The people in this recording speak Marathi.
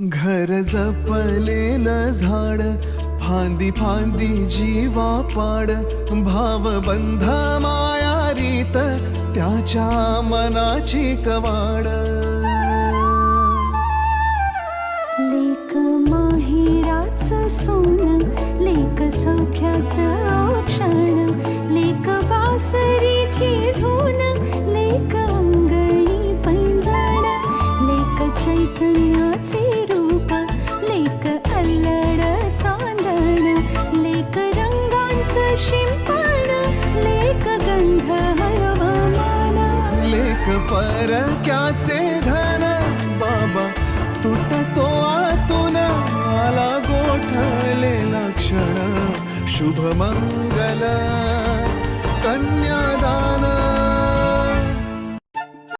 घर जपलेलं झाड फांदी फांदी जीवा पाड. भावबंध माया रीत त्याच्या मनाची कवाड. लेक माहिराच सोन लेक सौख्याच औक्षण. लेक बासरीची धून लेक अंगणी पैंजण. लेक चैतन्याचे शिंपण लेक गंध लेख परक्याचे धन बाबा तुटतो आतून आला गोठलेला क्षण. शुभ मंगल कन्या